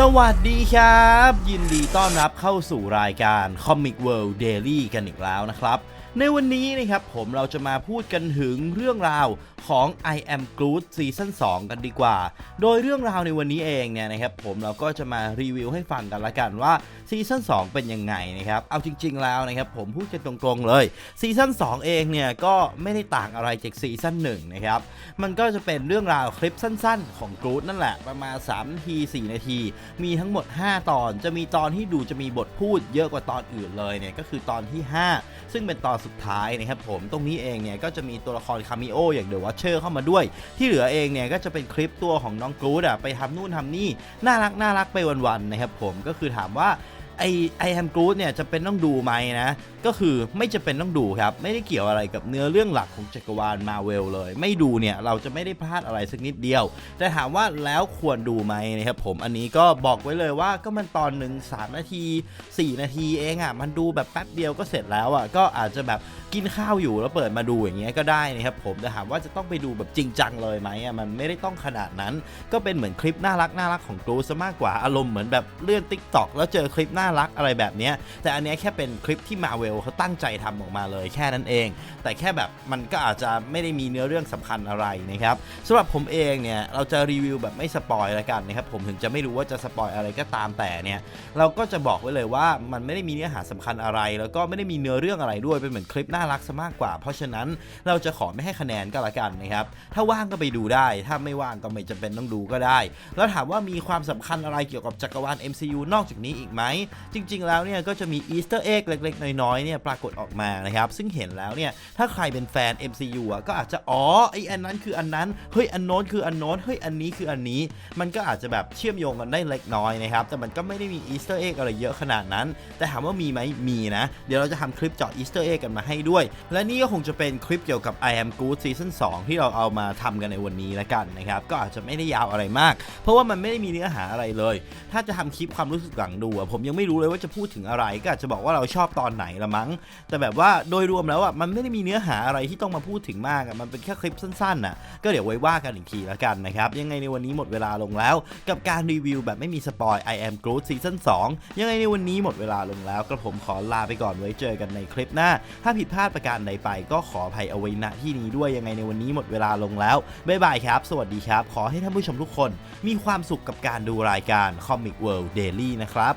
สวัสดีครับ ยินดีต้อนรับเข้าสู่รายการ Comic World Daily กันอีกแล้วนะครับ ในวันนี้นะครับผมเราจะมาพูดกันถึงเรื่องราวของ I Am Groot ซีซั่น2กันดีกว่า โดยเรื่องราวในวันนี้เองเนี่ยนะครับผมเราก็จะมารีวิวให้ฟังกันละกันว่าซีซั่น2เป็นยังไงนะครับ เอาจริง ๆ แล้วนะครับผมพูดกันตรงๆเลยซีซั่น2 เองเนี่ยก็ไม่ได้ต่างอะไรจากซีซั่น1นะครับ มันก็จะเป็นเรื่องราวคลิปสั้น ๆ ของกรูดนั่นแหละประมาณ3นาที4นาทีมีทั้งหมด 5 ตอน จะมีตอนที่ดูจะมีบทพูดเยอะกว่าตอนอื่นเลยเนี่ยก็คือตอนที่ 5 ซึ่งเป็นตอนสุดท้ายนะครับผมตรงนี้เองเนี่ยก็จะมีตัวละครคามิโออย่างเดอะวัชเชอร์เข้ามาด้วย ที่เหลือเองเนี่ยก็จะเป็นคลิปตัวของน้องกรูดอะไปทำนู่นทำนี่น่ารักน่ารักไปวันๆนะครับผมก็คือถามว่า ไอไอแฮมกรูดเนี่ยจะเป็นต้องดูไหมนะ ก็คือไม่จะเป็นต้องดูครับ ไม่ได้เกี่ยวอะไรกับเนื้อเรื่องหลักของจักรวาลมาเวลเลย ไม่ดูเนี่ยเราจะไม่ได้พลาดอะไรสักนิดเดียว แต่ถามว่าแล้วควรดูไหมนะครับผมอันนี้ก็บอกไว้เลยว่าก็มันตอนหนึ่ง3นาที 4 นาทีเองอะมันดูแบบแป๊บเดียวก็เสร็จแล้วอะก็อาจจะแบบกินข้าวอยู่แล้วเปิดมาดูอย่างเงี้ยก็ได้นะครับผมแต่ถามว่าจะต้องไปดูแบบจริงจังเลยไหมอะมันไม่ได้ต้องขนาดนั้น ก็เป็นเหมือนคลิปน่ารักน่ารักของกรูซะมากกว่าอารมณ์เหมือนแบบเลื่อนติ๊กต็อกแล้วเจอคลิปน่าารักอะไรแบบนี้แต่อันนี้แค่เป็นคลิปที่มาเวลเขาตั้งใจทำออกมาเลยแค่นั้นเอง แต่แค่แบบมันก็อาจจะไม่ได้มีเนื้อเรื่องสำคัญอะไรนะครับสำหรับผมเองเนี่ยเราจะรีวิวแบบไม่สปอยล้วกันนะครับผมถึงจะไม่รู้ว่าจะสปอยอะไรก็ตามแต่เนี่ยเราก็จะบอกไว้เลยว่ามันไม่ได้มีเนื้อหาสำคัญอะไร แล้วก็ไม่ได้มีเนื้อเรื่องอะไรด้วยเป็นเหมือนคลิปน่ารักซะมากกว่า เพราะฉะนั้นเราจะขอไม่ให้คะแนนก็แล้วกันนะครับถ้าว่างก็ไปดูได้ ถ้าไม่ว่างก็ไม่จำเป็นต้องดูก็ได้ แล้วถามว่ามีความสำคัญอะไรเกี่ยวกับจักรวาล MCU นอกจากนี้อีกไหมจริงๆแล้วเนี่ยก็จะมีอีสเตอร์เอ็กเล็กๆ น้อยๆเนี่ยปรากฏออกมานะครับ ซึ่งเห็นแล้วเนี่ยถ้าใครเป็นแฟน MCU อะก็อาจจะอ๋อไออันนั้นคืออันนั้นเฮ้ยอันโน้นคืออันโน้นเฮ้ยอันนี้คืออันนี้ มันก็อาจจะแบบเชื่อมโยงกันได้เล็กน้อยนะครับแต่มันก็ไม่ได้มีอีสเตอร์เอ็กอะไรเยอะขนาดนั้น แต่ถามว่ามีไหมมีนะ เดี๋ยวเราจะทำคลิปเจาะอีสเตอร์เอ็กกันมาให้ด้วย และนี่ก็คงจะเป็นคลิปเกี่ยวกับ I Am Good Season 2 ที่เราเอามาทำกันในวันนี้ล้วกันนะครับก็อาจจะไม่ได้ยาวอะไรมาก เพราะว่ามันไม่ได้มีเนื้อหาอะไรเลย ถ้าจะทำคลิปความรู้สึกหลังดูผมยังไม่รู้เลยว่าจะพูดถึงอะไร ก็อาจจะบอกว่าเราชอบตอนไหนละมั้ง แต่แบบว่าโดยรวมแล้วอะมันไม่ได้มีเนื้อหาอะไรที่ต้องมาพูดถึงมากอะมันเป็นแค่คลิปสั้นๆน่ะก็เดี๋ยวไว้ว่ากันอีกทีแล้วกันนะครับยังไงในวันนี้หมดเวลาลงแล้ว กับการรีวิวแบบไม่มีสปอย I am Groot Season 2 ยังไงในวันนี้หมดเวลาลงแล้วกระผมขอลาไปก่อนไว้เจอกันในคลิปหน้า ถ้าผิดพลาดประการใดไป ก็ขออภัยเอาไว้ณที่นี้ด้วยยังไงในวันนี้หมดเวลาลงแล้วบ๊ายบายครับ สวัสดีครับ ขอให้ท่านผู้ชมทุกคน มีความสุขกับการดูรายการ Comic World Daily นะครับ